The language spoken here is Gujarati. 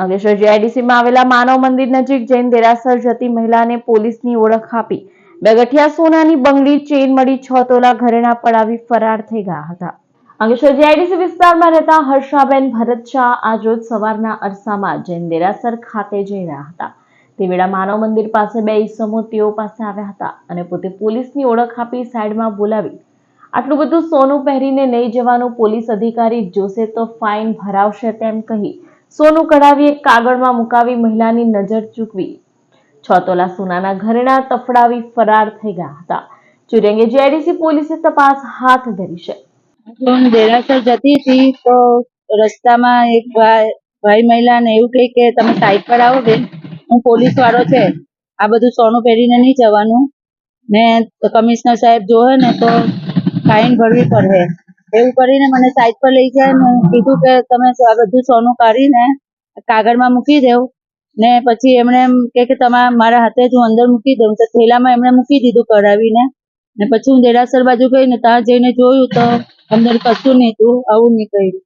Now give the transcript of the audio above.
અંકલેશ્વર જીઆઈડીસીમાં આવેલા માનવ મંદિર નજીક જૈન દેરાસર જતી મહિલાને પોલીસની ઓળખ આપી. બે ગઠિયા સોનાની બંગડી ચેન મળી છ તોલા ઘરેણા પડાવી ફરાર થઈ ગયા હતા. અંકલેશ્વર જીઆઈડીસી વિસ્તારમાં રહેતા હર્ષાબેન ભરત શાહ આજરોજ સવારના અરસામાં જૈન દેરાસર ખાતે જઈ રહ્યા હતા. તે વેળા માનવ મંદિર પાસે બે ઈસમો તેઓ પાસે આવ્યા હતા અને પોતે પોલીસની ઓળખ આપી સાઈડમાં બોલાવી. આટલું બધું સોનું પહેરીને નહીં જવાનું પોલીસ અધિકારી જોશે તો ફાઇન ભરાવશે તેમ કહી સોનું કઢાવી એક કાગળમાં મુકાવી મહિલાની નજર ચૂકવી. છ તોલા સોનાના ઘરેણા તફડાવી ફરાર થઈ ગયા હતા. ચોરી અંગે પોલીસે તપાસ હાથ ધરી છે. હું દેરાસર જતી હતી તો રસ્તામાં એક ભાઈ ભાઈ મહિલાને એવું કહે કે તમે સાઈડ પર આવો બેન, હું પોલીસ વાળો છે. આ બધું સોનું પહેરીને નહીં જવાનું. ને કમિશનર સાહેબ જોવે ને તો ફાઇન ભરવી પડે. એવું કરીને મને સાઈડ પર લઈ જાય. ને કીધું કે તમે આ બધું સોનું કાઢીને કાગળમાં મૂકી દેવ. ને પછી એમણે એમ કે તમારા મારા હાથે જ હું અંદર મૂકી દઉં. તો થેલામાં એમણે મૂકી દીધું કઢાવીને. ને પછી હું દેરાસર બાજુ ગઈ ને ત્યાં જઈને જોયું તો અંદર કશું નહીં હતું આવું નહીં કર્યું.